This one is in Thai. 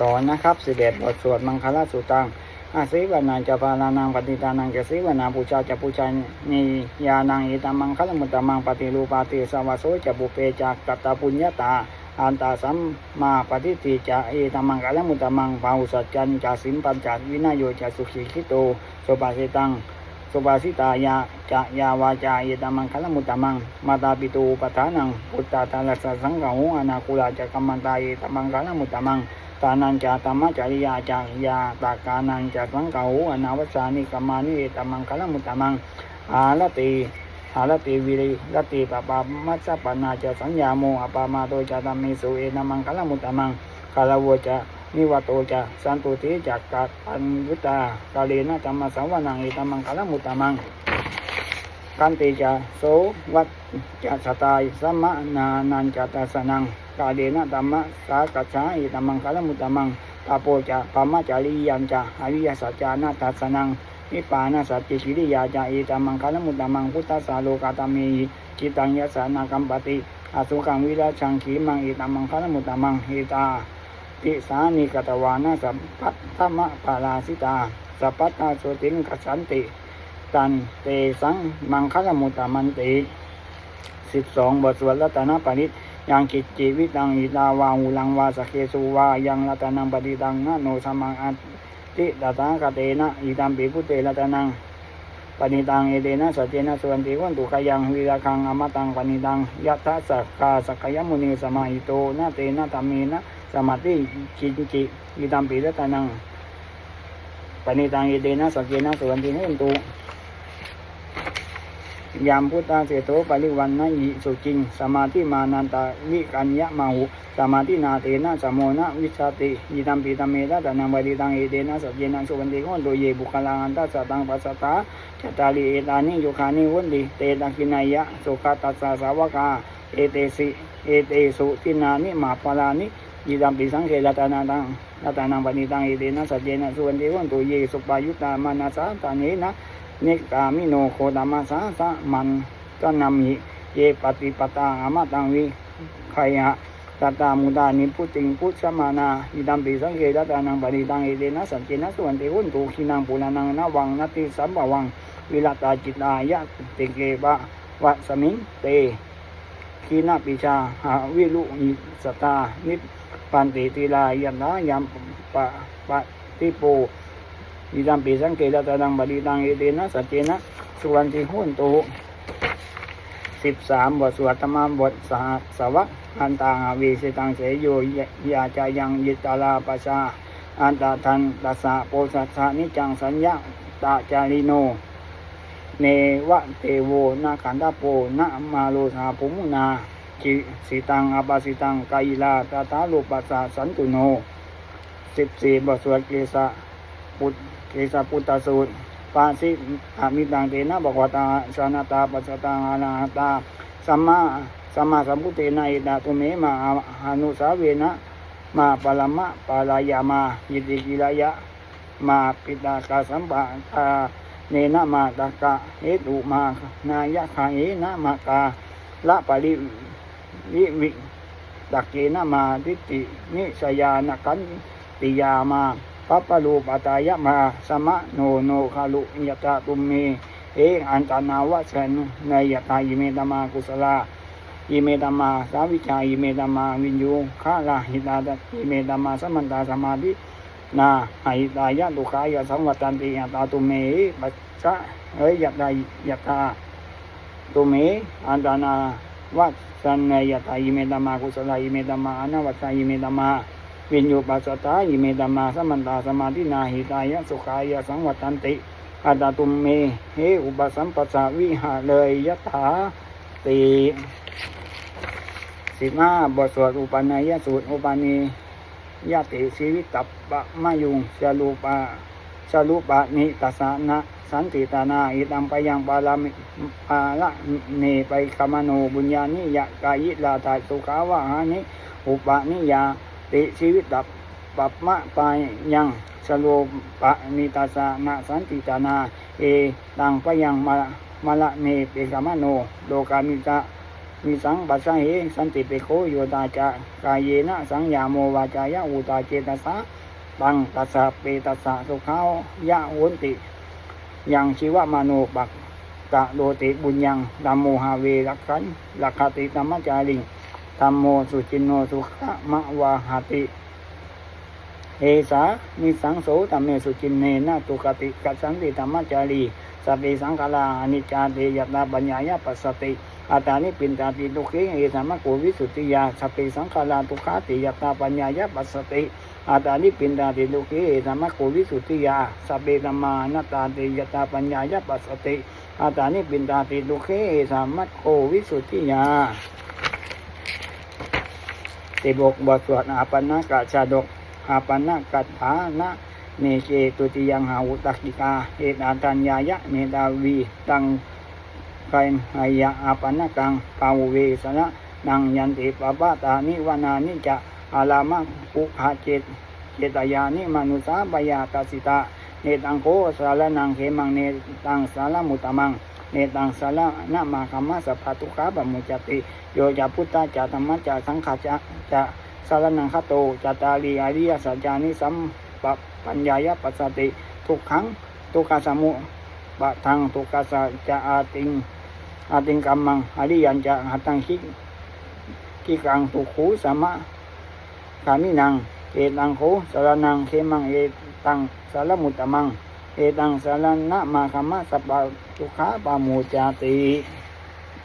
สอนนะครับสิเอ็ดบทสวดมังคลาสุตังอาศิวนาจะปาลานังปฏิตานังจะศิวนาปูชาจะปูชานิยานังอิตามังคลมุตตมังปฏิรูปาติสวัสโสจะบุเปจากกัตตปุญญาตาอันตาสัมมาปฏิติจะเอตมังคลมุตตมังภาหุสัจจันจะสิมปัญจวินโยจะสุขีคิโตสุปาสิตังสุภาสิตายาจะยาวาจาเยตมังคลมุตตมังมาตาปิตูปทานังพุทธาตาลัสสังฆหูอนาคุลาจะกัมมันตาเยตมังคลมุตตมัง ตานันจะธรรมจริยาจายาตากานันจะสังฆหูอนาวัสานิกัมมานิเยตมังคลมุตมังอาลติอาลติวิริลติปปามัสสะปนาจะสัญญาโมอปามาโตจะตัมมิสุเอตมังคลมุตมังคารวจะนิวัตโตจะสันตุติจักกัปันยุตากาเลนะธรรมสังวนังอิตมังคลมุตมังกันติจะโสวัตจะสตายสัมมนานันจะตัสนัง กาเลนะธรรมะสากัจฉาอิตมังคลมุตตมังตาโปจะปามาจาริยันจะอริยสัจจานาตัสนังนิพพานาสัจจิกิริยาจะอิตมังคลมุตตมังพุทธสาโลกาตเมหิจิตังยสานากัมปติอสุกังวิราชังขีมังอิตมังคลมุตตมังหิตาติสานิกตวานาสัมปัตธรรมปาราสิตาสัพพตาโสติงกสันติ ตันเตสังมังคลมุตตมันติสิบสองบทสวดรัตนปริต ยังกิจจิวิตังอิตาวาหูลังวาสเคสุวายังรัตนังปฏิตังนะโนสมังอัตติตตากเตนะอิตัมปิพุเตรัตนังปณิตังเอเดนะสัจเจนะสวนติวันตุขยังวิราคังอมตังปณิตังยัตถสักกาสกกยมุนีสมาหิโตนะเตนะธรรมีนะสมาธิจินจิอิตัมปิรัตนังปณิตังเอเดนะสักเจนะสวนตินุนตุ ยามพุทธาเสโตปริวันนะยิสุจิง สมาธิมานันตาวิกัญญะมาหุ สมาธินาเตนะสมโมนะวิชาติอิตัมปิตัมเมตตานังปฏิตังอิเดนะสักเจนะสวนตินุนตุเยบุคลังอันตัสตังปัสสตาจตาริเอตานิโยคานิวุนติเตตังกินายะสุขตัสสะสาวกาเอเตสิเอเตสุตินานิมาปารานิยิดัมปิสังเกรันาตังรัตานังปณิตังอิเดนะสัจเจนะสุวรรณเทวันตุเยสุปายุตามานาสาตาเนนะ นกามิโนโคตามาสาสะมันตนามิเยปฏิปตาอามาตังวิขยะตตามุตานิพุติงพุทธมานายิดัมปิสังเกรัตนังปณิตังเอเดนะสัจเจนะสุวรรณเทวันตุขินังปุรานังนวังนติสัมภวัง วิลตาจิตายะติเกบะวะสมิงเตขีนาปิชาหาวิรุณิสตานิปันติติลายันายามปะปะติโป ยิดัมปิสังเกตตานังบดีตังเอเตนะสัจเจนะสุวรรณติหุนตุสิบสามบทสวดธรรมบทสหสวะอันตาอวีสิตังเสยโยยาจายังยิตาลาปชาอันตาทันตัสสะโปสัสสะนิจังสัญญาตาจาริโน เนวะเตโวนาขันธโปนะมาโลสาภุมุนาจิสิตังอาบาสิตังกายลาตาตาลุปัสสะสันตุโนสิบสี่บทสวดเกสะปุต เกสปุตตสูตรปาสิอามิตังเตนะบอกวตาสานาตาปัสตังอานาตาสัมมาสัมมาสัมพุทเตนะอิตาตุเมมาอนุสาเวนะมาปะละมะปะลายามายิติกิลายะมาปิตากาสัมปะทาเนนะมาตากะเหตุมานายะขาเอนะมากาละปริวิวิดักเกนะมาทิฏฐินิสยานกันติยามา ปัปปะรูปตายะมาสมะโนโนคาลุยตาตุมเมเออันตานาวะเสนนยตายิเมตมากุศลายิเมตมาสาวิชายิเมตมาวิญญูฆาลาหิตาตยิเมตมาสมันตาสมาธินาหิตายะตุขายะสังวัตันติยตาตุเมปัสสะเอ้ยยตายตาตุเมอันตานาวัสสันเนยตายิเมตมากุศลายิเมตมาอนาวัสสายิเมตมา วิญญูปัสสตายิเมตมาสมันตาสมาธินาหิตายะสุขายะสังวัตันติอัตตาตุเมเฮอุปสัมปสสะวิหาเลยยะถาติสิบห้าบทสวดอุปนัยยสูตรอุปนียะติชีวิตตับปะมายุงจารูปะจารูปะนิตัสสนะสันติตานาอิตัมปยังปาลามิปาละเนไปคามโนบุญญานิยะกายิลาตาสุขาวะหานิอุปนิยา ติชีวิตตับปัปมะปายังสโลปะนิตัสสะนะสันติตานา เอตังปยังมามาละเนเปกามโนโลกามิตะมีสังปัสสะเหสันติเปโคโยตาจากายเยนะสังยาโมวาจายะอุตาเจตสะปังตัสสะเปตัสสะสุขาวยะโหนติยังชีวมโนปักกะโดติบุญยังดัมโมหาเวรักขันลักขติธรรมจาริง ธรรมโมสุจินโนสุขะมะวาหาติเอสานิสังโสตัมเมสุจินเนนะตุกติกัสันติธรรมจารีสัพเพสังขาราอนิจจาเตยตาปัญญายาปัสสติอาตานิปินตาติทุกขิเอสามะโกวิสุทธิยาสัพเพสังขาราทุกขาติยตาปัญญายาปัสสติอาตานิปินตาติทุกขิเอสามะโกวิสุทธิยาสัพเพธรรมานัตาเตยตาปัญญายาปัสสติอาตานิปินตาติทุกขิเอสามะโกวิสุทธิยา สิบกบทสวดอาปนกะชาดกอาปนกัตถานะเนเชตุติยังหาอุตักิกาเอตาตัญญายะเนดาวีตังไกหายะอาปนกังปาวเวสนะนังยันติปปะตานิวานานิจะอาลามะปุหะเจตเจตยานิมนุสาบายาตสิตาเนตังโคสารนังเขมังเนตังสารมุตตมัง เนตังสารนามาคัมมะสัพพะทุขาบมุจติโยจะพุทธะจะธรรมะจะสังขะจะจะสารนังคโตจะตาลีอริยสัจจานิสัมปปัญญายปัสสติ ทุกขังทุกขสมุปะทังทุกขสัจะอาติงอาติงกัมมังอริยันจะหัตังคิกิกังทุกขูสมะกามินังเอตังโคสารนังเขมังเอตังสารมุตตมัง เอตังสารนะมาคัมมะสัพพะทุขาปามุจจติ